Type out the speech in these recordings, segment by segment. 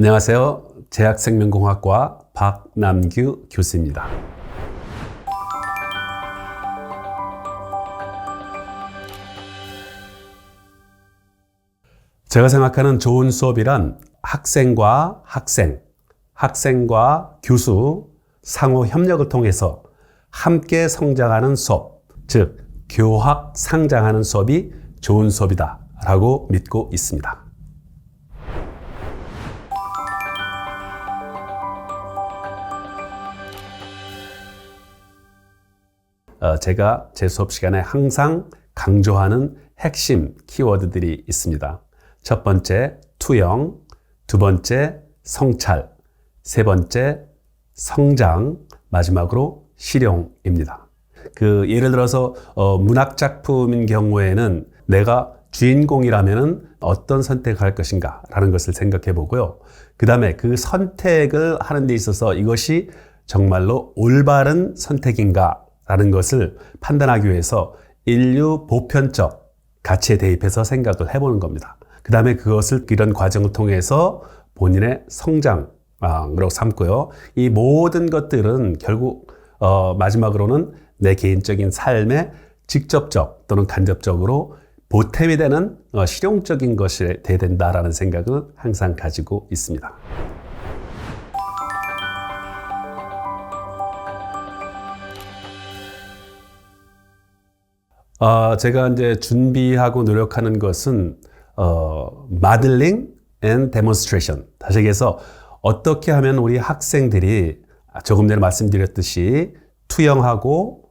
안녕하세요. 제약생명공학과 박남규 교수입니다. 제가 생각하는 좋은 수업이란 학생과 학생, 학생과 교수 상호 협력을 통해서 함께 성장하는 수업, 즉 교학 상장하는 수업이 좋은 수업이다라고 믿고 있습니다. 제가 제 수업 시간에 항상 강조하는 핵심 키워드들이 있습니다. 첫 번째, 투영. 두 번째, 성찰. 세 번째, 성장. 마지막으로 실용입니다. 그 예를 들어서 어, 문학 작품인 경우에는 내가 주인공이라면 어떤 선택을 할 것인가라는 것을 생각해 보고요. 그 다음에 그 선택을 하는 데 있어서 이것이 정말로 올바른 선택인가 라는 것을 판단하기 위해서 인류 보편적 가치에 대입해서 생각을 해보는 겁니다. 그 다음에 그것을 이런 과정을 통해서 본인의 성장으로 삼고요. 이 모든 것들은 결국 어, 마지막으로는 내 개인적인 삶에 직접적 또는 간접적으로 보탬이 되는 어, 실용적인 것이 돼야 된다라는 생각을 항상 가지고 있습니다. 어, 제가 이제 준비하고 노력하는 것은 어, modeling and demonstration. 다시 얘기해서 어떻게 하면 우리 학생들이 조금 전에 말씀드렸듯이 투영하고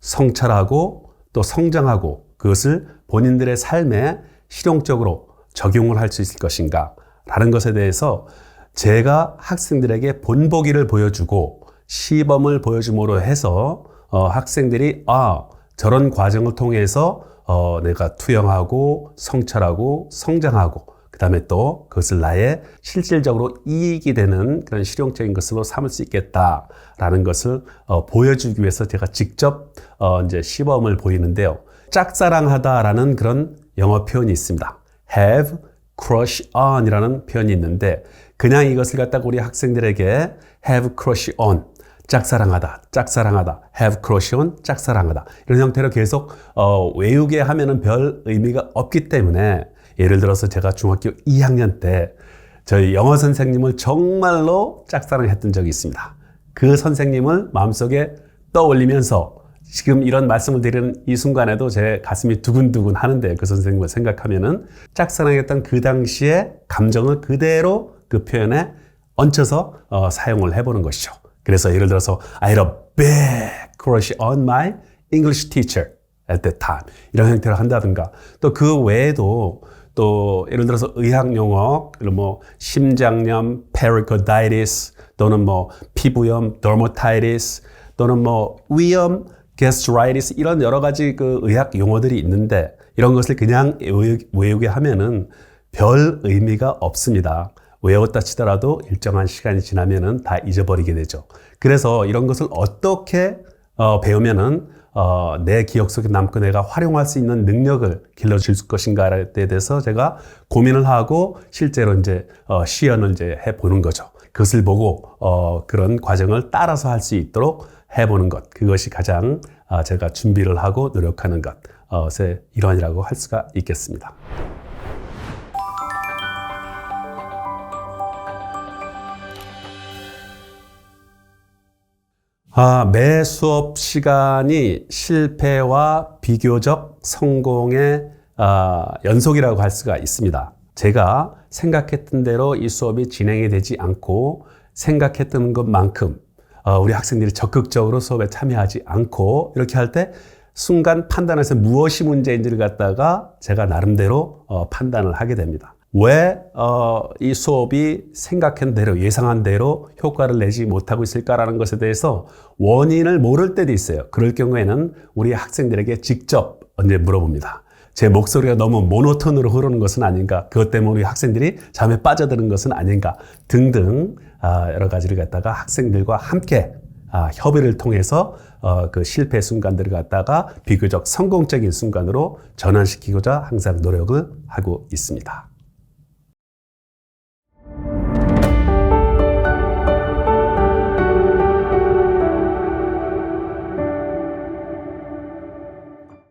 성찰하고 또 성장하고 그것을 본인들의 삶에 실용적으로 적용을 할 수 있을 것인가 라는 것에 대해서 제가 학생들에게 본보기를 보여주고 시범을 보여줌으로 해서 어, 학생들이 아 저런 과정을 통해서 어, 내가 투영하고 성찰하고 성장하고 그 다음에 또 그것을 나의 실질적으로 이익이 되는 그런 실용적인 것으로 삼을 수 있겠다라는 것을 어, 보여주기 위해서 제가 직접 어, 이제 시범을 보이는데요. 짝사랑하다라는 그런 영어 표현이 있습니다. have crush on 이라는 표현이 있는데 그냥 이것을 갖다가 우리 학생들에게 have crush on 짝사랑하다, 짝사랑하다, have crush on, 짝사랑하다. 이런 형태로 계속 어, 외우게 하면은 별 의미가 없기 때문에 예를 들어서 제가 중학교 2학년 때 저희 영어 선생님을 정말로 짝사랑했던 적이 있습니다. 그 선생님을 마음속에 떠올리면서 지금 이런 말씀을 드리는 이 순간에도 제 가슴이 두근두근 하는데 그 선생님을 생각하면은 짝사랑했던 그 당시의 감정을 그대로 그 표현에 얹혀서 어, 사용을 해보는 것이죠. 그래서 예를 들어서 I had a big crush on my English teacher at that time. 이런 형태로 한다든가 또 그 외에도 또 예를 들어서 의학 용어, 뭐 심장염, pericarditis 또는 뭐 피부염, dermatitis 또는 뭐 위염, gastritis 이런 여러 가지 그 의학 용어들이 있는데 이런 것을 그냥 외우게 하면은 별 의미가 없습니다. 외웠다 치더라도 일정한 시간이 지나면은 다 잊어버리게 되죠. 그래서 이런 것을 어떻게 어, 배우면은 어, 내 기억 속에 남고 내가 활용할 수 있는 능력을 길러줄 것인가에 대해서 제가 고민을 하고 실제로 이제 어, 시연을 이제 해보는 거죠. 그것을 보고 어, 그런 과정을 따라서 할 수 있도록 해보는 것 그것이 가장 어, 제가 준비를 하고 노력하는 것의 일환이라고 할 수가 있겠습니다. 아, 매 수업 시간이 실패와 비교적 성공의 아, 연속이라고 할 수가 있습니다. 제가 생각했던 대로 이 수업이 진행이 되지 않고 생각했던 것만큼 어, 우리 학생들이 적극적으로 수업에 참여하지 않고 이렇게 할 때 순간 판단해서 무엇이 문제인지를 갖다가 제가 나름대로 어, 판단을 하게 됩니다. 왜, 어, 이 수업이 생각한 대로, 예상한 대로 효과를 내지 못하고 있을까라는 것에 대해서 원인을 모를 때도 있어요. 그럴 경우에는 우리 학생들에게 직접 언제 물어봅니다. 제 목소리가 너무 모노톤으로 흐르는 것은 아닌가, 그것 때문에 우리 학생들이 잠에 빠져드는 것은 아닌가 등등 아, 여러 가지를 갖다가 학생들과 함께 아, 협의를 통해서 어, 그 실패 순간들을 갖다가 비교적 성공적인 순간으로 전환시키고자 항상 노력을 하고 있습니다.